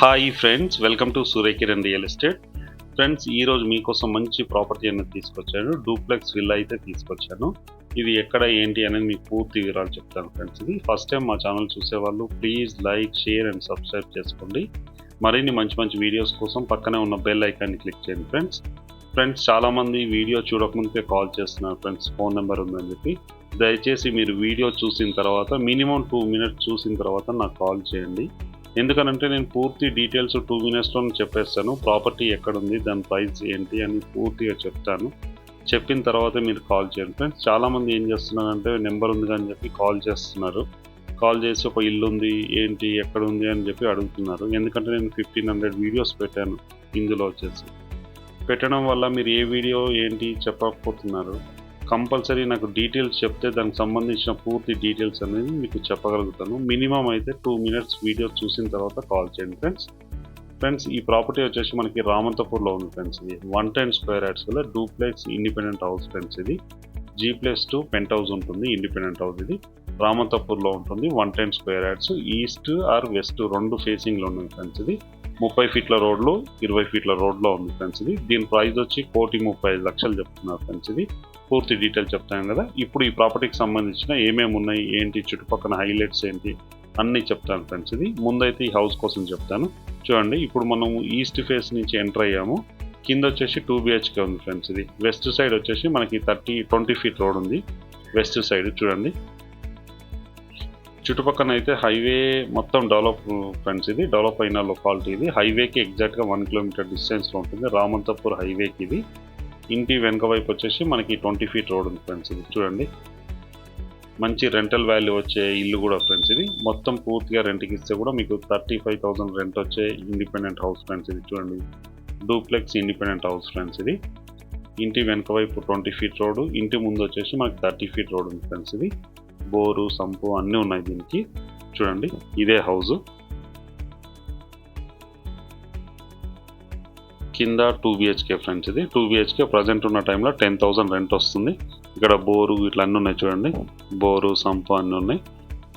Hi friends welcome to Suryakiran real estate. Friends ఈరోజు మీకోసం మంచి ప్రాపర్టీ అనేది తీసుకొచ్చాను. డూప్లెక్స్ విల్లా అయితే తీసుకొచ్చాను. ఇది ఎక్కడ ఏంటి అనేది మీకు పూర్తి వివరాలు చెప్తాను ఫ్రెండ్స్. ఇది ఫస్ట్ టైం మా ఛానల్ చూసేవాళ్ళు please like share and subscribe చేసుకోండి. మరిన్ని మంచి మంచి వీడియోస్ కోసం పక్కనే ఉన్న బెల్ ఐకాన్ని క్లిక్ చేయండి ఫ్రెండ్స్. ఫ్రెండ్స్ చాలామంది వీడియో చూడకముందుకే కాల్ చేస్తున్నారు ఫ్రెండ్స్. ఫోన్ నెంబర్ ఉందని చెప్పి. దయచేసి మీరు వీడియో చూసిన తర్వాత మినిమం టూ మినిట్స్ చూసిన తర్వాత నాకు కాల్ చేయండి. ఎందుకనంటే నేను పూర్తి డీటెయిల్స్ టూ మినిట్స్లో చెప్పేస్తాను. ప్రాపర్టీ ఎక్కడ ఉంది దాని ప్రైస్ ఏంటి అని పూర్తిగా చెప్తాను. చెప్పిన తర్వాత మీరు కాల్ చేయండి ఫ్రెండ్స్. చాలామంది ఏం చేస్తున్నారంటే నెంబర్ ఉంది అని చెప్పి కాల్ చేస్తున్నారు. కాల్ చేసి ఒక ఇల్లు ఉంది ఏంటి ఎక్కడ ఉంది అని చెప్పి అడుగుతున్నారు. ఎందుకంటే నేను ఫిఫ్టీన్ హండ్రెడ్ వీడియోస్ పెట్టాను ఇందులో వచ్చేసి. పెట్టడం వల్ల మీరు ఏ వీడియో ఏంటి చెప్పకపోతున్నారు. కంపల్సరీ నాకు డీటెయిల్స్ చెప్తే దానికి సంబంధించిన పూర్తి డీటెయిల్స్ అనేది మీకు చెప్పగలుగుతాను. మినిమం అయితే టూ మినిట్స్ వీడియో చూసిన తర్వాత కాల్ చేయండి ఫ్రెండ్స్. ఫ్రెండ్స్ ఈ ప్రాపర్టీ వచ్చేసి మనకి రామంతపూర్లో ఉంది ఫ్రెండ్స్ ఇది. వన్ టెన్ స్క్వేర్ యార్డ్స్ వల్ల డూప్లెక్స్ ఇండిపెండెంట్ హౌస్ ఫ్రెండ్స్ ఇది. G plus two penthouse ఉంటుంది ఇండిపెండెంట్ హౌస్ ఇది. రామంతపూర్లో ఉంటుంది one ten square yards. East or west రెండు ఫేసింగ్లో ఉంది ఫ్రెండ్స్ ఇది. ముప్పై ఫీట్ల రోడ్లు ఇరవై ఫీట్ల రోడ్లో ఉంది ఫ్రెండ్స్ ఇది. దీని ప్రైస్ వచ్చి కోటి ముప్పై ఐదు లక్షలు చెప్తున్నారు ఫ్రెండ్స్ ఇది. పూర్తి డీటెయిల్ చెప్తాను కదా. ఇప్పుడు ఈ ప్రాపర్టీకి సంబంధించిన ఏమేమి ఉన్నాయి ఏంటి చుట్టుపక్కల హైలైట్స్ ఏంటి అన్నీ చెప్తాను ఫ్రెండ్స్ ఇది. ముందైతే ఈ హౌస్ కోసం చెప్తాను. చూడండి ఇప్పుడు మనం ఈస్ట్ ఫేస్ నుంచి ఎంటర్ అయ్యాము. కింద వచ్చేసి టూ బిహెచ్కే ఉంది ఫ్రెండ్స్ ఇది. వెస్ట్ సైడ్ వచ్చేసి మనకి థర్టీ ట్వంటీ ఫీట్ రోడ్ ఉంది. వెస్ట్ సైడ్ చూడండి. చుట్టుపక్కన అయితే హైవే మొత్తం డెవలప్ ఫ్రెండ్స్ ఇది డెవలప్ అయిన లొకాలిటీ ఇది. హైవేకి ఎగ్జాక్ట్గా వన్ కిలోమీటర్ డిస్టెన్స్లో ఉంటుంది. రామంతపూర్ హైవేకి ఇది. ఇంటి వెనక వైపు వచ్చేసి మనకి ట్వంటీ ఫీట్ రోడ్ ఉంది ఫ్రెండ్స్ ఇది. చూడండి. మంచి రెంటల్ వాల్యూ వచ్చే ఇల్లు కూడా ఫ్రెండ్స్ ఇది. మొత్తం పూర్తిగా రెంట్కి ఇస్తే కూడా మీకు థర్టీ ఫైవ్ థౌసండ్ రెంట్ వచ్చే ఇండిపెండెంట్ హౌస్ ఫ్రెండ్స్ ఇది. చూడండి. డూప్లెక్స్ ఇండిపెండెంట్ హౌస్ ఫ్రెండ్స్ ఇది. ఇంటి వెనక వైపు ట్వంటీ ఫీట్ రోడ్. ఇంటి ముందు వచ్చేసి మనకి థర్టీ ఫీట్ రోడ్ ఉంది ఫ్రెండ్స్ ఇది. బోరు సంపు అన్నీ ఉన్నాయి దీనికి. చూడండి ఇదే హౌస్. కింద టూ బిహెచ్కే ఫ్రెండ్స్ ఇది. టూ బిహెచ్కే ప్రజెంట్ ఉన్న టైంలో టెన్ థౌసండ్ రెంట్ వస్తుంది. ఇక్కడ బోరు ఇట్లా అన్నీ ఉన్నాయి చూడండి. బోరు సంపు అన్నీ ఉన్నాయి.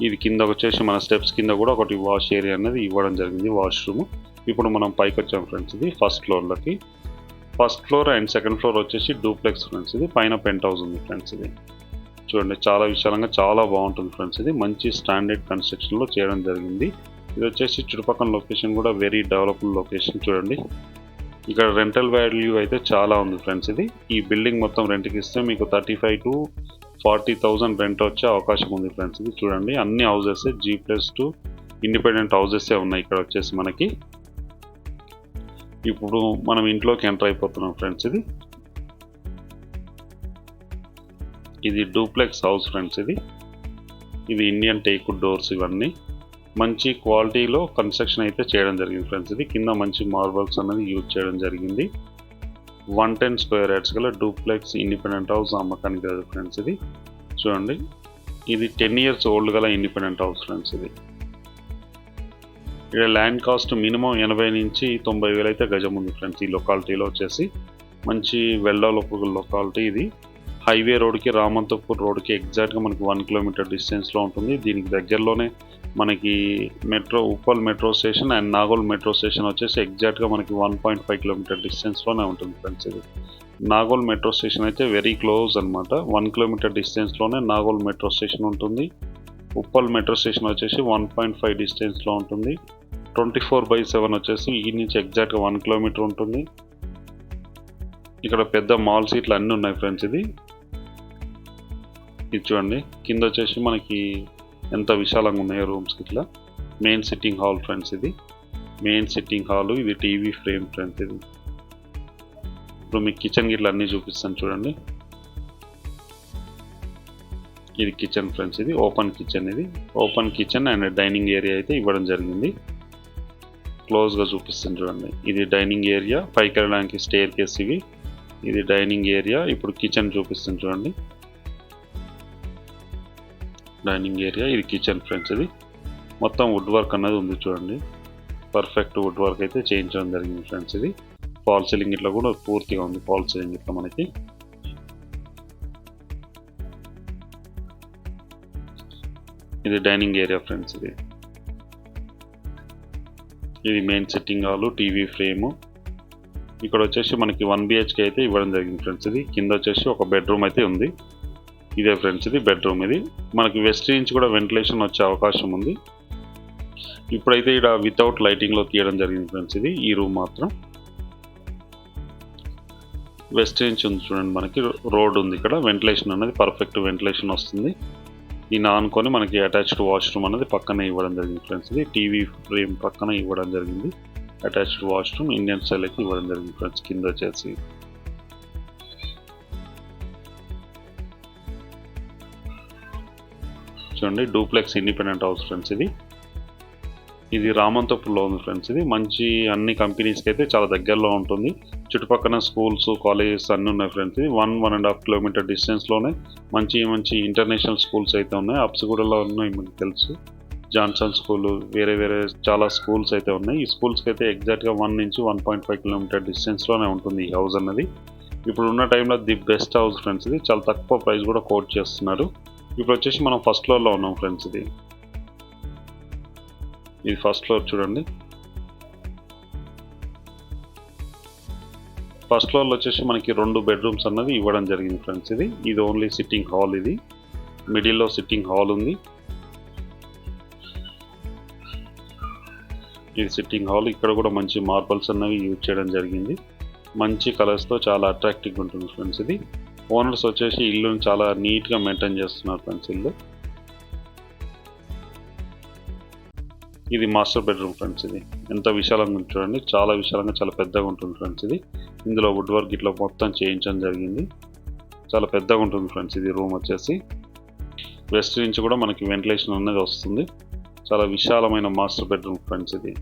ఇది కింద వచ్చేసి మన స్టెప్స్ కింద కూడా ఒకటి వాష్ ఏరియా అనేది ఇవ్వడం జరిగింది వాష్రూమ్. ఇప్పుడు మనం పైకి వచ్చాం ఫ్రెండ్స్ ఇది first ఫ్లోర్లోకి first floor and second floor వచ్చేసి డూప్లెక్స్ ఫ్రెండ్స్ ఇది. పైన పెంట్ హౌస్ ఉంది ఫ్రెండ్స్ ఇది. చూడండి చాలా విశాలంగా చాలా బాగుంటుంది ఫ్రెండ్స్ ఇది. మంచి స్టాండర్డ్ కన్స్ట్రక్షన్లో చేయడం జరిగింది. ఇది వచ్చేసి చుట్టుపక్కల లొకేషన్ కూడా వెరీ డెవలప్డ్ లొకేషన్ చూడండి. ఇక్కడ రెంటల్ వాల్యూ అయితే చాలా ఉంది ఫ్రెండ్స్ ఇది. ఈ బిల్డింగ్ మొత్తం రెంట్కి ఇస్తే మీకు thirty five to forty thousand rent వచ్చే అవకాశం ఉంది ఫ్రెండ్స్ ఇది చూడండి. అన్ని houses G plus two independent హౌజెసే ఉన్నాయి ఇక్కడ వచ్చేసి మనకి. ఇప్పుడు మనం ఇంట్లోకి ఎంటర్ అయిపోతున్నాం ఫ్రెండ్స్ ఇది. ఇది డూప్లెక్స్ హౌస్ ఫ్రెండ్స్ ఇది. ఇది ఇండియన్ టేక్వుడ్ డోర్స్ ఇవన్నీ. మంచి క్వాలిటీలో కన్స్ట్రక్షన్ అయితే చేయడం జరిగింది ఫ్రెండ్స్ ఇది. కింద మంచి మార్బల్స్ అనేది యూజ్ చేయడం జరిగింది. వన్ టెన్ స్క్వేర్ యార్డ్స్ గల డూప్లెక్స్ ఇండిపెండెంట్ హౌస్ అమ్మకానికి కదా ఫ్రెండ్స్ ఇది. చూడండి. ఇది టెన్ ఇయర్స్ ఓల్డ్ గల ఇండిపెండెంట్ హౌస్ ఫ్రెండ్స్ ఇది. ఇక్కడ ల్యాండ్ కాస్ట్ మినిమం ఎనభై నుంచి తొంభై వేలు అయితే గజం ఉంది ఫ్రెండ్స్ ఈ లొకాలిటీలో వచ్చేసి. మంచి వెల్ డెవలప్ లొకాలిటీ ఇది. హైవే రోడ్కి రామంతపూర్ రోడ్కి ఎగ్జాక్ట్గా మనకి వన్ కిలోమీటర్ డిస్టెన్స్లో ఉంటుంది. దీనికి దగ్గరలోనే మనకి metro Uppal metro station and Nagole metro station వచ్చేసి ఎగ్జాక్ట్గా మనకి వన్ పాయింట్ ఫైవ్ కిలోమీటర్ డిస్టెన్స్లోనే ఉంటుంది ఫ్రెండ్స్ ఇది. నాగోల్ మెట్రో స్టేషన్ అయితే వెరీ క్లోజ్ అనమాట వన్ కిలోమీటర్ డిస్టెన్స్లోనే నాగోల్ మెట్రో స్టేషన్ ఉంటుంది. ఉప్పల్ మెట్రో స్టేషన్ వచ్చేసి వన్ పాయింట్ ఫైవ్ డిస్టెన్స్లో ఉంటుంది. ట్వంటీ ఫోర్ బై సెవెన్ వచ్చేసి ఈ నుంచి ఎగ్జాక్ట్గా వన్ కిలోమీటర్ ఉంటుంది. ఇక్కడ పెద్ద మాల్ సీట్లు అన్నీ ఉన్నాయి ఫ్రెండ్స్ ఇది. ఇది చూడండి. కింద వచ్చేసి మనకి ఎంత విశాలంగా ఉన్నాయో రూమ్స్ ఇట్లా. మెయిన్ సిట్టింగ్ హాల్ ఫ్రెండ్స్ ఇది. మెయిన్ సిట్టింగ్ హాల్ ఇది టీవీ ఫ్రేమ్ ఫ్రెండ్స్ ఇది. ఇప్పుడు మీకు కిచెన్ గిట్ల అన్నీ చూపిస్తాను చూడండి. ఇది కిచెన్ ఫ్రెండ్స్ ఇది. ఓపెన్ కిచెన్ ఇది. Open kitchen and dining area అయితే ఇవ్వడం జరిగింది. క్లోజ్గా చూపిస్తాను చూడండి. ఇది డైనింగ్ ఏరియా. పైకి వెళ్ళడానికి స్టేర్ కేస్ ఇవి. ఇది డైనింగ్ ఏరియా. ఇప్పుడు కిచెన్ చూపిస్తాను చూడండి. డైనింగ్ ఏరియా ఇది కిచెన్ ఫ్రెండ్స్ ఇది. మొత్తం వుడ్ వర్క్ అనేది ఉంది చూడండి. పర్ఫెక్ట్ వుడ్ వర్క్ అయితే చేయించడం జరిగింది ఫ్రెండ్స్ ఇది. ఫాల్ సీలింగ్ ఇట్లా కూడా పూర్తిగా ఉంది ఫాల్ సీలింగ్ ఇట్లా మనకి. ఇది డైనింగ్ ఏరియా ఫ్రెండ్స్ ఇది. ఇది main sitting hall TV frame ఇక్కడ వచ్చేసి మనకి వన్ బిహెచ్కే అయితే ఇవ్వడం జరిగింది ఫ్రెండ్స్ ఇది. కింద వచ్చేసి ఒక బెడ్రూమ్ అయితే ఉంది. ఇదే ఫ్రెండ్స్ ఇది బెడ్రూమ్ ఇది. మనకి వెస్ట్ నుంచి కూడా వెంటిలేషన్ వచ్చే అవకాశం ఉంది. ఇప్పుడైతే ఇక్కడ వితౌట్ లైటింగ్లో తీయడం జరిగింది ఫ్రెండ్స్ ఇది ఈ రూమ్ మాత్రం. వెస్ట్ నుంచి ఉంది చూడండి మనకి రోడ్ ఉంది ఇక్కడ వెంటిలేషన్ అనేది పర్ఫెక్ట్ వెంటిలేషన్ వస్తుంది. ఈ నానుకొని మనకి అటాచ్డ్ వాష్రూమ్ అనేది పక్కనే ఇవ్వడం జరిగింది ఫ్రెండ్స్ ఇది టీవీ ఫ్రేమ్ పక్కన ఇవ్వడం జరిగింది. అటాచ్డ్ వాష్రూమ్ ఇండియన్ స్టైల్ అయితే ఇవ్వడం జరిగింది ఫ్రెండ్స్ కింద వచ్చేసి. చూడండి డూప్లెక్స్ ఇండిపెండెంట్ హౌస్ ఫ్రెండ్స్ ఇది. ఇది రామంతపూర్లో ఉంది ఫ్రెండ్స్ ఇది. మంచి అన్ని కంపెనీస్కి అయితే చాలా దగ్గరలో ఉంటుంది. చుట్టుపక్కల స్కూల్స్ కాలేజెస్ అన్నీ ఉన్నాయి ఫ్రెండ్స్ ఇది. One one and half kilometre డిస్టెన్స్లోనే మంచి మంచి ఇంటర్నేషనల్ స్కూల్స్ అయితే ఉన్నాయి. అప్సిగూడలో ఉన్నాయి మనకు తెలుసు. జాన్సన్ స్కూల్ వేరే వేరే చాలా స్కూల్స్ అయితే ఉన్నాయి. ఈ స్కూల్స్కి అయితే ఎగ్జాక్ట్గా వన్ నుంచి వన్ పాయింట్ ఫైవ్ కిలోమీటర్ డిస్టెన్స్లోనే ఉంటుంది ఈ హౌస్ అన్నది. ఇప్పుడు ఉన్న టైంలో ది బెస్ట్ హౌస్ ఫ్రెండ్స్ ఇది. చాలా తక్కువ ప్రైస్ కూడా కోట్ చేస్తున్నారు. ఇప్పుడు వచ్చేసి మనం ఫస్ట్ ఫ్లోర్లో ఉన్నాం ఫ్రెండ్స్ ఇది. ఇది ఫస్ట్ ఫ్లోర్ చూడండి. ఫస్ట్ ఫ్లోర్లో వచ్చేసి మనకి రెండు బెడ్రూమ్స్ అన్నది ఇవ్వడం జరిగింది ఫ్రెండ్స్ ఇది. ఇది ఓన్లీ సిట్టింగ్ హాల్ ఇది. మిడిల్లో సిట్టింగ్ హాల్ ఉంది. ఇది సిట్టింగ్ హాల్ ఇక్కడ కూడా మంచి మార్బల్స్ అన్నవి యూజ్ చేయడం జరిగింది. మంచి కలర్స్తో చాలా అట్రాక్టివ్గా ఉంటుంది ఫ్రెండ్స్ ఇది. ఓనర్స్ వచ్చేసి ఇల్లుని చాలా నీట్గా మెయింటైన్ చేస్తున్నారు ఫ్రెండ్స్ ఇల్లు. ఇది మాస్టర్ బెడ్రూమ్ ఫ్రెండ్స్ ఇది. ఎంత విశాలంగా ఉంది చూడండి. చాలా విశాలంగా చాలా పెద్దగా ఉంటుంది ఫ్రెండ్స్ ఇది. ఇందులో వుడ్ వర్క్ ఇట్లా మొత్తం చేయించడం జరిగింది. చాలా పెద్దగా ఉంటుంది ఫ్రెండ్స్ ఇది రూమ్ వచ్చేసి. వెస్ట్ నుంచి కూడా మనకి వెంటిలేషన్ అనేది వస్తుంది. చాలా విశాలమైన మాస్టర్ బెడ్రూమ్ ఫ్రెండ్స్ ఇది.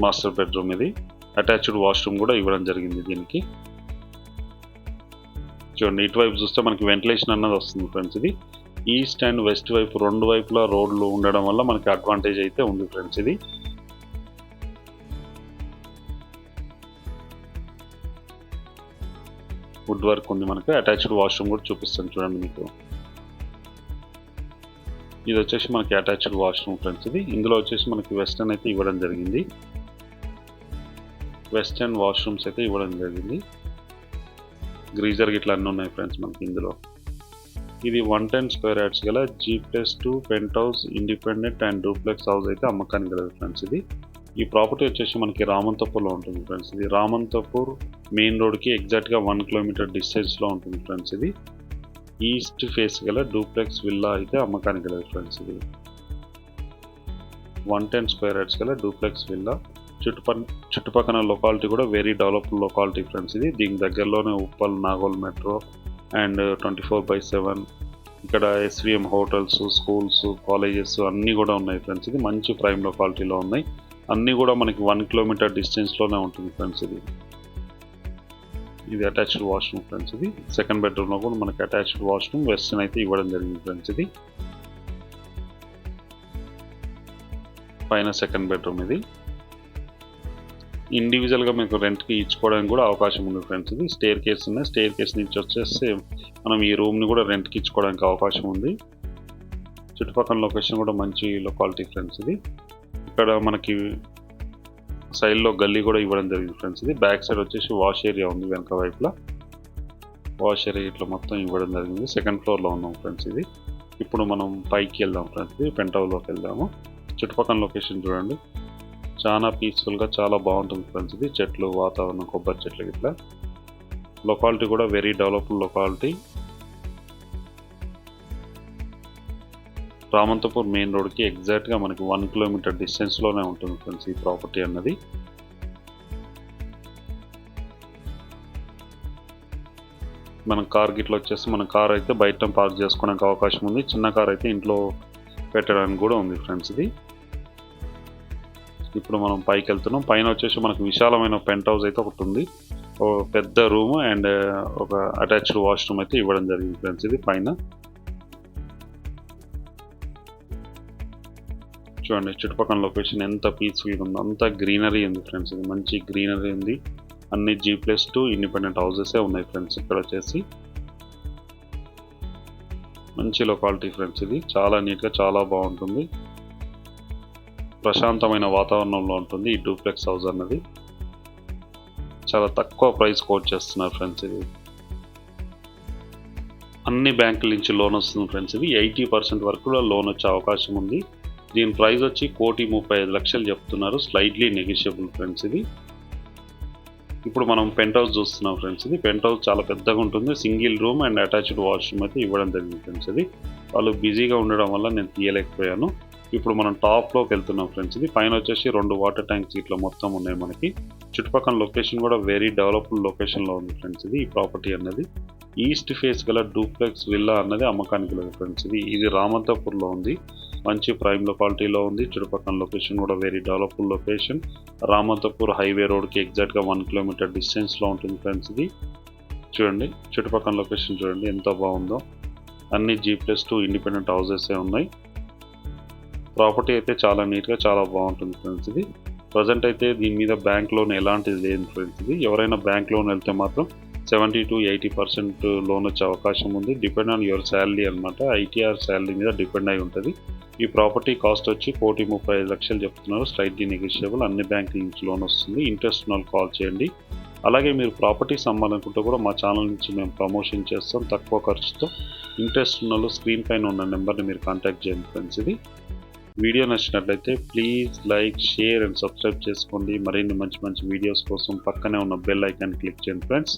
మాస్టర్ బెడ్రూమ్ ఇది. అటాచ్డ్ వాష్రూమ్ కూడా ఇవ్వడం జరిగింది దీనికి. చూడండి ఇటువైపు చూస్తే మనకి వెంటిలేషన్ అన్నది వస్తుంది ఫ్రెండ్స్ ఇది. ఈస్ట్ అండ్ వెస్ట్ వైపు రెండు వైపులా రోడ్లు ఉండడం వల్ల మనకి అడ్వాంటేజ్ అయితే ఉంది ఫ్రెండ్స్ ఇది. వుడ్ వర్క్ ఉంది మనకి. అటాచ్డ్ వాష్రూమ్ కూడా చూపిస్తాను చూడండి మీకు. ఇది వచ్చేసి మనకి అటాచ్డ్ వాష్రూమ్ ఫ్రెండ్స్ ఇది. ఇందులో వచ్చేసి మనకి వెస్టర్న్ అయితే ఇవ్వడం జరిగింది. వెస్టర్న్ వాష్రూమ్స్ అయితే ఇవ్వడం జరిగింది. గ్రీజర్ గిట్లా అన్నీ ఉన్నాయి ఫ్రెండ్స్ మనకి ఇందులో. ఇది వన్ టెన్ స్క్వేర్ యార్డ్స్ గల G plus two penthouse independent and duplex house అయితే అమ్మకానికి కలదు ఫ్రెండ్స్ ఇది. ఈ ప్రాపర్టీ వచ్చేసి మనకి రామంతపూర్లో ఉంటుంది ఫ్రెండ్స్ ఇది. రామంతపూర్ మెయిన్ రోడ్కి ఎగ్జాక్ట్గా వన్ కిలోమీటర్ డిస్టెన్స్లో ఉంటుంది ఫ్రెండ్స్ ఇది. ఈస్ట్ ఫేస్ గల డూప్లెక్స్ విల్లా అయితే అమ్మకానికి లేదు ఫ్రెండ్స్ ఇది. వన్ టెన్ స్క్వేర్ యార్డ్స్ గల డూప్లెక్స్ విల్లా. చుట్టుపక్క చుట్టుపక్కల లొకాలిటీ కూడా వెరీ డెవలప్డ్ లొకాలిటీ ఫ్రెండ్స్ ఇది. దీనికి దగ్గరలోనే Uppal Nagole metro and twenty four by seven ఇక్కడ ఎస్విఎం హోటల్స్ స్కూల్స్ కాలేజెస్ అన్నీ కూడా ఉన్నాయి ఫ్రెండ్స్ ఇది. మంచి ప్రైమ్ లొకాలిటీలో ఉన్నాయి. అన్నీ కూడా మనకి వన్ కిలోమీటర్ డిస్టెన్స్లోనే ఉంటుంది ఫ్రెండ్స్ ఇది. ఇది అటాచ్డ్ వాష్రూమ్ ఫ్రెండ్స్ ఇది. సెకండ్ బెడ్రూమ్లో కూడా మనకి అటాచ్డ్ వాష్రూమ్ వెస్టర్న్ అయితే ఇవ్వడం జరిగింది ఫ్రెండ్స్ ఇది. పైన సెకండ్ బెడ్రూమ్ ఇది. ఇండివిజువల్గా మీకు రెంట్కి ఇచ్చుకోవడానికి కూడా అవకాశం ఉంది ఫ్రెండ్స్ ఇది స్టేర్ కేస్ ఉన్నాయి. స్టేర్ కేస్ నుంచి వచ్చేస్తే మనం ఈ రూమ్ని కూడా రెంట్కి ఇచ్చుకోవడానికి అవకాశం ఉంది. చుట్టుపక్కల లొకేషన్ కూడా మంచి లొకాలిటీ ఫ్రెండ్స్ ఇది. ఇక్కడ మనకి సైడ్లో గల్లీ కూడా ఇవ్వడం జరిగింది ఫ్రెండ్స్ ఇది. బ్యాక్ సైడ్ వచ్చేసి వాష్ ఏరియా ఉంది వెనక వైపులో. వాష్ ఏరియా ఇట్లా మొత్తం ఇవ్వడం జరిగింది. సెకండ్ ఫ్లోర్లో ఉన్నాం ఫ్రెండ్స్ ఇది. ఇప్పుడు మనం పైకి వెళ్దాం ఫ్రెండ్స్ ఇది. పెంట్ హౌస్లోకి వెళ్దాము. చుట్టుపక్కల లొకేషన్ చూడండి. చాలా పీస్ఫుల్గా చాలా బాగుంటుంది ఫ్రెండ్స్ ఇది. చెట్లు వాతావరణం కొబ్బరి చెట్లు ఇట్లా లొకాలిటీ కూడా very developed locality Ramanthapur main రోడ్కి ఎగ్జాక్ట్గా మనకి వన్ కిలోమీటర్ డిస్టెన్స్లోనే ఉంటుంది ఫ్రెండ్స్ ఈ ప్రాపర్టీ అన్నది. మన కార్ గిట్ల వచ్చేసి మన కార్ అయితే బయట పార్క్ చేసుకోవడానికి అవకాశం ఉంది. చిన్న కార్ అయితే ఇంట్లో పెట్టడానికి కూడా ఉంది ఫ్రెండ్స్ ఇది. ఇప్పుడు మనం పైకి వెళ్తున్నాం. పైన వచ్చేసి మనకు విశాలమైన పెంట్ హౌస్ అయితే ఒకటి ఉంది. పెద్ద రూమ్ అండ్ ఒక అటాచ్డ్ వాష్రూమ్ అయితే ఇవ్వడం జరిగింది ఫ్రెండ్స్ ఇది పైన. చూడండి చుట్టుపక్కల లొకేషన్ ఎంత పీస్ఫుల్గా ఉందో అంత గ్రీనరీ ఉంది ఫ్రెండ్స్ ఇది. మంచి గ్రీనరీ ఉంది. అన్ని జీ ప్లస్ టూ ఇండిపెండెంట్ హౌసెసే ఉన్నాయి ఫ్రెండ్స్ ఇక్కడ వచ్చేసి. మంచి లొకాలిటీ ఫ్రెండ్స్ ఇది. చాలా నీట్గా చాలా బాగుంటుంది. ప్రశాంతమైన వాతావరణంలో ఉంటుంది. ఈ డూప్లెక్స్ హౌస్ అన్నది. చాలా తక్కువ ప్రైస్ కోట్ చేస్తున్నారు ఫ్రెండ్స్ ఇది. అన్ని బ్యాంకుల నుంచి లోన్ వస్తుంది ఫ్రెండ్స్ ఇది. ఎయిటీ పర్సెంట్ వరకు కూడా లోన్ వచ్చే అవకాశం ఉంది. దీని ప్రైస్ వచ్చి కోటి ముప్పై ఐదు లక్షలు చెప్తున్నారు. స్లైడ్లీ నెగిషియబుల్ ఫ్రెండ్స్ ఇది. ఇప్పుడు మనం పెంట్ హౌస్ చూస్తున్నాం ఫ్రెండ్స్ ఇది. పెంట్ హౌస్ చాలా పెద్దగా ఉంటుంది. Single room and attached washroom అయితే ఇవ్వడం జరిగింది ఫ్రెండ్స్ ఇది. వాళ్ళు బిజీగా ఉండడం వల్ల నేను తీయలేకపోయాను. ఇప్పుడు మనం టాప్లోకి వెళ్తున్నాం ఫ్రెండ్స్ ఇది పైన వచ్చేసి రెండు వాటర్ ట్యాంక్స్ ఇట్లా మొత్తం ఉన్నాయి మనకి. చుట్టుపక్కల లొకేషన్ కూడా వెరీ డెవలప్డ్ లొకేషన్లో ఉంది ఫ్రెండ్స్ ఇది ఈ ప్రాపర్టీ అన్నది. ఈస్ట్ ఫేస్ గల డూప్లెక్స్ విల్లా అన్నది అమ్మకానికి లేదు ఫ్రెండ్స్ ఇది ఇది రామంతపూర్లో ఉంది. మంచి ప్రైమ్ లొకాలిటీలో ఉంది. చుట్టుపక్కల లొకేషన్ కూడా very developed location Ramanthapur highway రోడ్కి ఎగ్జాక్ట్గా వన్ కిలోమీటర్ డిస్టెన్స్లో ఉంటుంది ఫ్రెండ్స్ ఇది. చూడండి చుట్టుపక్కల లొకేషన్ చూడండి ఎంత బాగుందో. అన్ని G plus two independent houses ఉన్నాయి. ప్రాపర్టీ అయితే చాలా నీట్గా చాలా బాగుంటుంది ఫ్రెండ్స్ ఇది. ప్రజెంట్ అయితే దీని మీద బ్యాంక్ లోన్ ఎలాంటిది లేదు ఫ్రెండ్స్ ఇది. ఎవరైనా బ్యాంక్ లోన్ వెళ్తే మాత్రం seventy to eighty percent loan వచ్చే అవకాశం ఉంది. డిపెండ్ ఆన్ యువర్ శాలరీ అనమాట ఐటీఆర్ శాలరీ మీద డిపెండ్ అయి ఉంటుంది. ఈ ప్రాపర్టీ కాస్ట్ వచ్చి కోటి ముప్పై ఐదు లక్షలు చెప్తున్నారు. స్లైట్లీ నెగోషియబుల్ అన్ని బ్యాంకుల నుంచి లోన్ వస్తుంది. ఇంట్రెస్ట్ ఉన్న వాళ్ళు కాల్ చేయండి. అలాగే మీరు ప్రాపర్టీస్ అమ్మాలనుకుంటే కూడా మా ఛానల్ నుంచి మేము ప్రమోషన్ చేస్తాం తక్కువ ఖర్చుతో. ఇంట్రెస్ట్ ఉన్న వాళ్ళు స్క్రీన్ పైన ఉన్న నెంబర్ని మీరు కాంటాక్ట్ చేయండి ఫ్రెండ్స్ ఇది. వీడియో నచ్చినట్లయితే please like share and subscribe చేసుకోండి. మరిన్ని మంచి మంచి వీడియోస్ కోసం పక్కనే ఉన్న బెల్ ఐకాన్ క్లిక్ చేయండి friends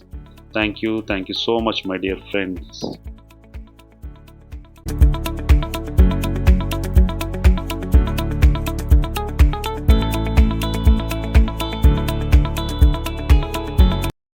thank you thank you so much my dear friends